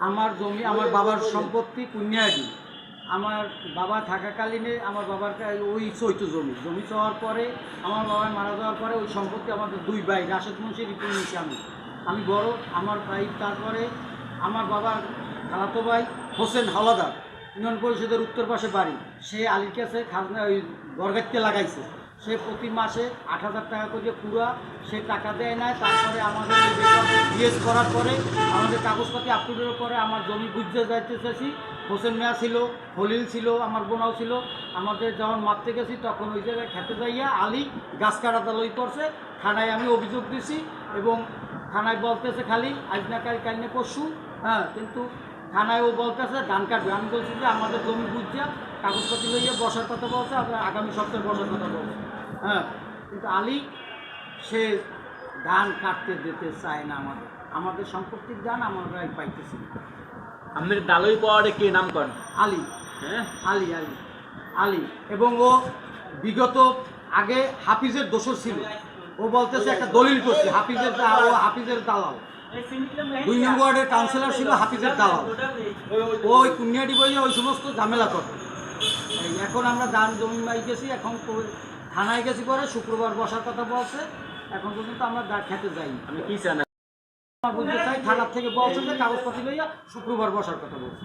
আমার জমি, আমার বাবার সম্পত্তি কুন্যাডি আমার বাবা থাকাকালীনে আমার বাবার ওই চৈত জমি। জমি চাওয়ার পরে, আমার বাবা মারা যাওয়ার পরে ওই সম্পত্তি আমাদের দুই ভাই, রাশেদ মুন্সি রিপুল মুন্সি আমি। আমি বড়, আমার ভাই, তারপরে আমার বাবার খালাতো ভাই হোসেন হাওলাদার ইউনিয়ন পরিষদের উত্তর পাশে বাড়ি। সে আলীর কাছে খাজনা ওই বরগাইতে লাগাইছে। সে প্রতি মাসে আট হাজার টাকা করে পুরা, সে টাকা দেয় না তারপরে আমাদের বিএস করার পরে আমাদের কাগজপাতি আপলোডের পরে আমার জমি বুঝতে যাইতে চাইছি হোসেন মিয়া ছিল, হলিল ছিল, আমার বোনাও ছিল। আমাদের যখন মারতে গেছি, তখন ওই জায়গায় খেতে যাইয়া আলি গাছ কাটাতে লই করছে থানায় আমি অভিযোগ দিছি এবং থানায় বলতেছে খালি, আজ না কাল কাল না পরশু হ্যাঁ কিন্তু থানায় ও বলতেছে, ধান কাটবে। আমি বলছি যে আমাদের জমি বুঝছে কাগজপাতি লইয়ে বসার কথা বলছে আগামী সপ্তাহে বসার কথা বলছে হ্যাঁ কিন্তু আলী সে ধান কাটতে দিতে চায় না আমাদের। আমাদের সম্পত্তির ধান আমরা পাইতেছি। আপনার দালই পাওয়ারে কে নাম করেন? আলী। হ্যাঁ? আলী আলী আলী। এবং ও বিগত আগে হাফিজের দোষর ছিল। ও বলতেছে একটা দলিল করছে হাফিজের দা- ও হাফিজের দালাল। দুই নম্বর ওয়ার্ডের কাউন্সিলর ছিল হাফিজের দালাল। ওই কুনিয়াটি বইয়ে ওই সমস্ত ঝামেলা করে। এখন আমরা দান জমি মাই গেছি এখন থানায় গেছি পরে শুক্রবার বসার কথা বলছে। এখন পর্যন্ত আমরা ডাক খেতে যাই আমি কি চান? আমার বুঝতে চাই থানার থেকে বলছে যে কাগজপাতি লইয়া শুক্রবার বসার কথা বলছে।